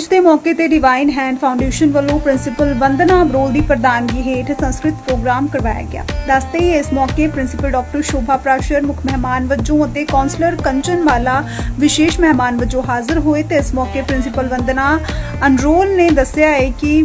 ਤੀਜ ਦੇ ਮੌਕੇ ਤੇ ਡਿਵਾਈਨ ਹੈਂਡ ਫਾਊਂਡੇਸ਼ਨ ਵੱਲੋਂ ਪ੍ਰਿੰਸੀਪਲ ਵੰਦਨਾ ਅਬਰੋਲ ਦੀ ਪ੍ਰਧਾਨਗੀ ਹੇਠ ਸੰਸਕ੍ਰਿਤ ਪ੍ਰੋਗਰਾਮ ਕਰਵਾਇਆ ਗਿਆ। ਦੱਸਦੇ ਹੀ ਇਸ ਮੌਕੇ ਪ੍ਰਿੰਸੀਪਲ ਡਾਕਟਰ ਸ਼ੋਭਾ ਪ੍ਰਾਸ਼ਰ ਮੁੱਖ ਮਹਿਮਾਨ ਵਜੋਂ ਅਤੇ ਕਾਉਂਸਲਰ ਕੰਚਨ ਮਾਲਾ ਵਿਸ਼ੇਸ਼ ਮਹਿਮਾਨ ਵਜੋਂ ਹਾਜ਼ਰ ਹੋਏ ਤੇ ਇਸ ਮੌਕੇ ਪ੍ਰਿੰਸੀਪਲ ਵੰਦਨਾ ਅਨਰੋਲ ਨੇ ਦੱਸਿਆ ਹੈ ਕਿ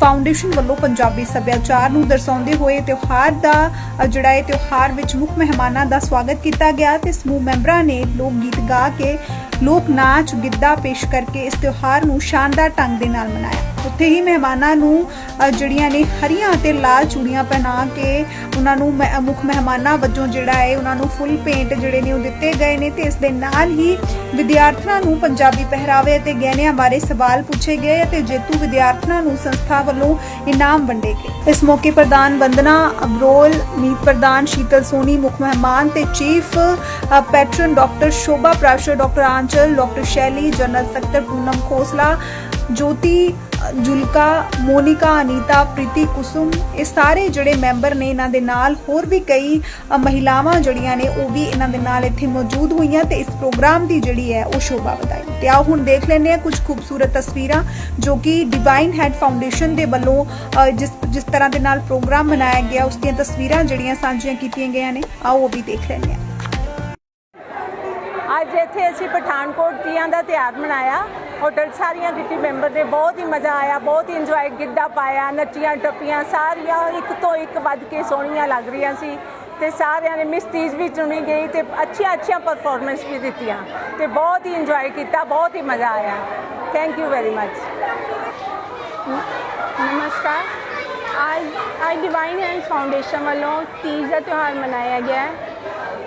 ਫਾਊਂਡੇਸ਼ਨ ਵੱਲੋਂ ਪੰਜਾਬੀ ਸੱਭਿਆਚਾਰ ਨੂੰ ਦਰਸਾਉਂਦੇ ਹੋਏ ਤਿਉਹਾਰ ਦਾ ਜਿਹੜਾ ਹੈ ਤਿਉਹਾਰ ਵਿੱਚ ਮੁੱਖ ਮਹਿਮਾਨਾਂ ਦਾ ਸਵਾਗਤ ਕੀਤਾ ਗਿਆ ਤੇ ਸਮੂਹ ਮੈਂਬਰਾਂ ਨੇ ਲੋਕ ਗੀਤ ਗਾ ਕੇ ਲੋਕ ਨਾਚ ਗਿੱਧਾ ਪੇਸ਼ ਕਰਕੇ ਇਸ ਤਿਉਹਾਰ ਨੂੰ ਸ਼ਾਨਦਾਰ ਢੰਗ ਦੇ ਨਾਲ ਮਨਾਇਆ। ਉੱਥੇ ਹੀ ਮਹਿਮਾਨਾਂ ਨੂੰ ਅ, ਜਿਹੜੀਆਂ ਨੇ ਹਰੀਆਂ ਅਤੇ ਲਾਲ ਚੂੜੀਆਂ ਪਹਿਨਾ ਕੇ ਉਹਨਾਂ ਨੂੰ ਮੁੱਖ ਮਹਿਮਾਨਾਂ ਵਜੋਂ ਜਿਹੜਾ ਹੈ ਉਹਨਾਂ ਨੂੰ ਫੁੱਲ ਪੇਂਟ ਜਿਹੜੇ ਨੇ ਉਹ ਦਿੱਤੇ ਗਏ ਨੇ ਤੇ ਇਸ ਦੇ ਨਾਲ ਹੀ ਵਿਦਿਆਰਥੀਆਂ ਨੂੰ ਪੰਜਾਬੀ ਪਹਿਰਾਵੇ ਅਤੇ ਗਹਿਣਿਆਂ ਬਾਰੇ ਸਵਾਲ ਪੁੱਛੇ ਗਏ ਅਤੇ ਜੇਤੂ ਵਿਦਿਆਰਥੀਆਂ ਨੂੰ ਸੰਸਥਾ ਵੱਲੋਂ ਇਨਾਮ ਵੰਡੇ ਗਏ। ਇਸ ਮੌਕੇ ਪ੍ਰਧਾਨ ਵੰਦਨਾ ਅਬਰੋਲ ਮੀਤ ਪ੍ਰਧਾਨ ਸ਼ੀਤਲ ਸੋਨੀ ਮੁੱਖ ਮਹਿਮਾਨ ਤੇ chief patron doctor Shobha Prashar doctor Aanchal doctor Shelly general secretary Poonam Khosla Jyoti, Julka, Monica, Anita, Preeti, Kusum, ਇਹ ਸਾਰੇ ਜਿਹੜੇ ਮੈਂਬਰ ਨੇ ਇਹਨਾਂ ਦੇ ਨਾਲ, ਹੋਰ ਵੀ ਕਈ ਮਹਿਲਾਵਾਂ ਜਿਹੜੀਆਂ ਨੇ, ਉਹ ਵੀ ਇਹਨਾਂ ਦੇ ਨਾਲ ਇੱਥੇ ਮੌਜੂਦ ਹੋਈਆਂ ਤੇ ਇਸ ਪ੍ਰੋਗਰਾਮ ਦੀ ਜਿਹੜੀ ਹੈ ਉਹ ਸ਼ੋਭਾ ਵਧਾਈ। ਤੇ ਆਓ ਹੁਣ ਦੇਖ ਲੈਂਦੇ ਹਾਂ ਕੁਝ ਖੂਬਸੂਰਤ ਤਸਵੀਰਾਂ, ਜੋ ਕਿ ਡਿਵਾਈਨ ਹੈਡ ਫਾਊਂਡੇਸ਼ਨ ਦੇ ਵੱਲੋਂ ਜਿਸ ਜਿਸ ਤਰ੍ਹਾਂ ਦੇ ਨਾਲ ਪ੍ਰੋਗਰਾਮ ਮਨਾਇਆ ਗਿਆ, ਉਸ ਦੀਆਂ ਤਸਵੀਰਾਂ ਜਿਹੜੀਆਂ ਸਾਂਝੀਆਂ ਕੀਤੀਆਂ ਗਈਆਂ ਨੇ, ਆਓ ਉਹ ਵੀ ਦੇਖ ਲੈਂਦੇ ਹਾਂ। ਅੱਜ ਇੱਥੇ ਅਸੀਂ ਪਠਾਨਕੋਟ ਤੀਆਂ ਦਾ ਤਿਉਹਾਰ ਮਨਾਇਆ। ਹੋਟਲ ਸਾਰੀਆਂ ਕਿਟੀ ਮੈਂਬਰ ਨੇ ਬਹੁਤ ਹੀ ਮਜ਼ਾ ਆਇਆ, ਬਹੁਤ ਹੀ ਇੰਜੋਏ ਗਿੱਧਾ ਪਾਇਆ, ਨੱਚੀਆਂ ਟੱਪੀਆਂ, ਸਾਰੀਆਂ ਇੱਕ ਤੋਂ ਇੱਕ ਵੱਧ ਕੇ ਸੋਹਣੀਆਂ ਲੱਗ ਰਹੀਆਂ ਸੀ ਤੇ ਸਾਰਿਆਂ ਨੇ ਮਿਸ ਤੀਜ ਵੀ ਚੁਣੀ ਗਈ ਤੇ ਅੱਛੀਆਂ ਅੱਛੀਆਂ ਪਰਫਾਰਮੈਂਸ ਵੀ ਦਿੱਤੀਆਂ ਤੇ ਬਹੁਤ ਹੀ ਇੰਜੋਏ ਕੀਤਾ, ਬਹੁਤ ਹੀ ਮਜ਼ਾ ਆਇਆ। ਥੈਂਕ ਯੂ ਵੈਰੀ ਮਚ ਨਮਸਕਾਰ। ਅੱਜ ਅੱਜ ਡਿਵਾਈਨ ਹੈਂਡ ਫਾਊਂਡੇਸ਼ਨ ਵੱਲੋਂ ਤੀਜ ਦਾ ਤਿਉਹਾਰ ਮਨਾਇਆ ਗਿਆ ਹੈ।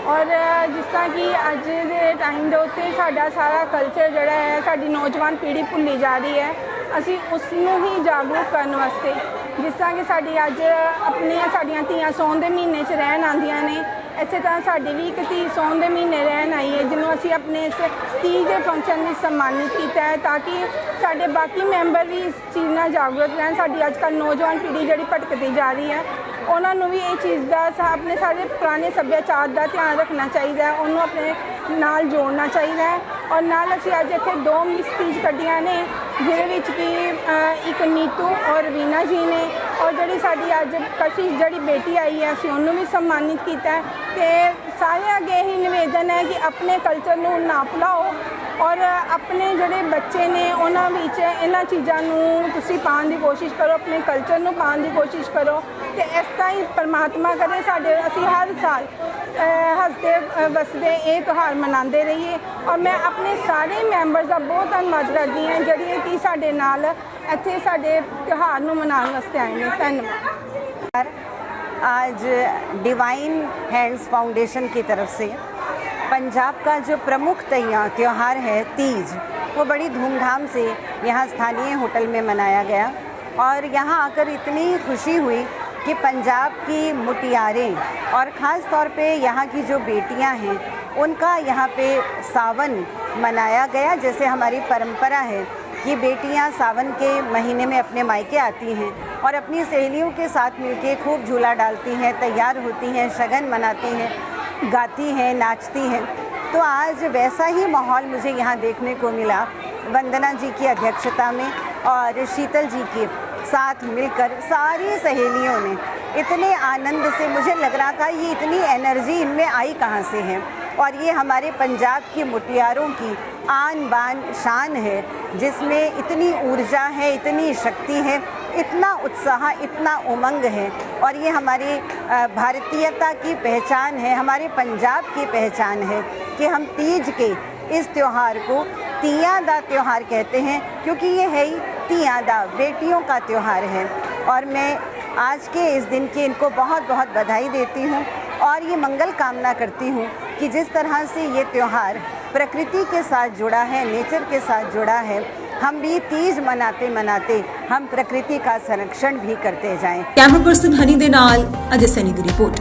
ਔਰ ਜਿਸ ਤਰ੍ਹਾਂ ਕਿ ਅੱਜ ਦੇ ਟਾਈਮ ਦੇ ਉੱਤੇ ਸਾਡਾ ਸਾਰਾ ਕਲਚਰ ਜਿਹੜਾ ਹੈ, ਸਾਡੀ ਨੌਜਵਾਨ ਪੀੜ੍ਹੀ ਭੁੱਲੀ ਜਾ ਰਹੀ ਹੈ। ਅਸੀਂ ਉਸ ਨੂੰ ਹੀ ਜਾਗਰੂਕ ਕਰਨ ਵਾਸਤੇ, ਜਿਸ ਤਰ੍ਹਾਂ ਕਿ ਸਾਡੀ ਅੱਜ ਆਪਣੀਆਂ ਸਾਡੀਆਂ ਧੀਆਂ ਸੌਣ ਦੇ ਮਹੀਨੇ 'ਚ ਰਹਿਣ ਆਉਂਦੀਆਂ ਨੇ, ਇਸੇ ਤਰ੍ਹਾਂ ਸਾਡੀ ਵੀ ਇੱਕ ਧੀ ਸੌਣ ਦੇ ਮਹੀਨੇ ਰਹਿਣ ਆਈ ਹੈ, ਜਿਹਨੂੰ ਅਸੀਂ ਆਪਣੇ ਇਸ ਧੀ ਦੇ ਫੰਕਸ਼ਨ ਵਿੱਚ ਸਨਮਾਨਿਤ ਕੀਤਾ ਹੈ, ਤਾਂ ਕਿ ਸਾਡੇ ਬਾਕੀ ਮੈਂਬਰ ਵੀ ਇਸ ਚੀਜ਼ ਨਾਲ ਜਾਗਰੂਕ ਰਹਿਣ। ਸਾਡੀ ਅੱਜ ਕੱਲ੍ਹ ਨੌਜਵਾਨ ਪੀੜ੍ਹੀ ਜਿਹੜੀ ਭਟਕਦੀ ਜਾ ਰਹੀ ਹੈ ਉਹਨਾਂ ਨੂੰ ਵੀ ਇਹ ਚੀਜ਼ ਦਾ ਸਾ- ਆਪਣੇ ਸਾਰੇ ਪੁਰਾਣੇ ਸੱਭਿਆਚਾਰ ਦਾ ਧਿਆਨ ਰੱਖਣਾ ਚਾਹੀਦਾ ਹੈ, ਉਹਨੂੰ ਆਪਣੇ ਨਾਲ ਜੋੜਨਾ ਚਾਹੀਦਾ ਹੈ ਔਰ ਨਾਲ ਅਸੀਂ ਅੱਜ ਇੱਥੇ ਦੋ ਮਿਸ ਤੀਜ ਕੱਢੀਆਂ ਨੇ, ਜਿਹਦੇ ਵਿੱਚ ਕਿ ਇੱਕ ਨੀਤੂ ਔਰ ਰਵੀਨਾ ਜੀ ਨੇ ਔਰ ਜਿਹੜੀ ਸਾਡੀ ਅੱਜ ਕਸ਼ਿਸ਼ ਜਿਹੜੀ ਬੇਟੀ ਆਈ ਹੈ, ਅਸੀਂ ਉਹਨੂੰ ਵੀ ਸਨਮਾਨਿਤ ਕੀਤਾ ਹੈ ਤੇ ਸਾਰਿਆਂ ਅੱਗੇ ਹੀ ਨਿਵੇਦਨ ਹੈ ਕਿ ਆਪਣੇ ਕਲਚਰ ਨੂੰ ਨਾ ਭੁਲਾਓ ਔਰ ਆਪਣੇ ਜਿਹੜੇ ਬੱਚੇ ਨੇ ਉਹਨਾਂ ਵਿੱਚ ਇਹਨਾਂ ਚੀਜ਼ਾਂ ਨੂੰ ਤੁਸੀਂ ਪਾਉਣ ਦੀ ਕੋਸ਼ਿਸ਼ ਕਰੋ ਆਪਣੇ ਕਲਚਰ ਨੂੰ ਪਾਉਣ ਦੀ ਕੋਸ਼ਿਸ਼ ਕਰੋ ਤੇ ਇਸ ਤਰ੍ਹਾਂ ਹੀ ਪਰਮਾਤਮਾ ਕਰੇ ਸਾਡੇ ਅਸੀਂ ਹਰ ਸਾਲ ਅਹ, ਹੱਸਦੇ ਅਹ, ਵਸਦੇ ਇਹ ਤਿਉਹਾਰ ਮਨਾਉਂਦੇ ਰਹੀਏ ਔਰ ਮੈਂ ਆਪਣੇ ਸਾਰੇ ਮੈਂਬਰਸ ਦਾ ਬਹੁਤ ਧੰਨਵਾਦ ਕਰਦੀ ਹਾਂ ਜਿਹੜੇ ਕਿ ਸਾਡੇ ਨਾਲ ਇੱਥੇ ਸਾਡੇ ਤਿਉਹਾਰ ਨੂੰ ਮਨਾਉਣ ਵਾਸਤੇ ਆਏ ਨੇ ਧੰਨਵਾਦ आज डिवाइन हैंड्स फाउंडेशन की तरफ से पंजाब का जो प्रमुख तैया, त्यौहार है, तीज, वो बड़ी धूमधाम से यहाँ स्थानीय होटल में मनाया गया। और यहाँ आकर इतनी खुशी हुई कि पंजाब की मुटियारें और ख़ास तौर पे यहाँ की जो बेटियाँ हैं, उनका यहाँ पे सावन मनाया गया, जैसे हमारी परंपरा है कि बेटियाँ सावन के महीने में अपने मायके आती हैं और अपनी सहेलियों के साथ मिलके खूब झूला डालती हैं, तैयार होती हैं, शगन मनाती हैं। गाती हैं, नाचती हैं। तो आज वैसा ही माहौल मुझे यहाँ देखने को मिला वंदना जी की अध्यक्षता में और शीतल जी के साथ मिलकर सारी सहेलियों ने। इतने आनंद से मुझे लग रहा था, ये इतनी एनर्जी इनमें आई कहाँ से है? और ये हमारे पंजाब की मुटियारों की आन बान शान है, जिसमें इतनी ऊर्जा है, इतनी शक्ति है, इतना उत्साह, इतना उमंग है। और ये हमारी भारतीयता की पहचान है, हमारे पंजाब की पहचान है कि हम तीज के इस त्यौहार को तिया दा त्यौहार कहते हैं, क्योंकि ये है ही तिया दा बेटियों का त्यौहार है। और मैं आज के इस दिन की इनको बहुत बहुत बधाई देती हूँ और ये मंगल कामना करती हूँ कि जिस तरह से ये त्यौहार प्रकृति के साथ जुड़ा है, नेचर के साथ जुड़ा है, हम भी तीज मनाते मनाते हम प्रकृति का संरक्षण भी करते जाएँ। कैमरा पर्सन हनी दे नाल अजय सैनी की रिपोर्ट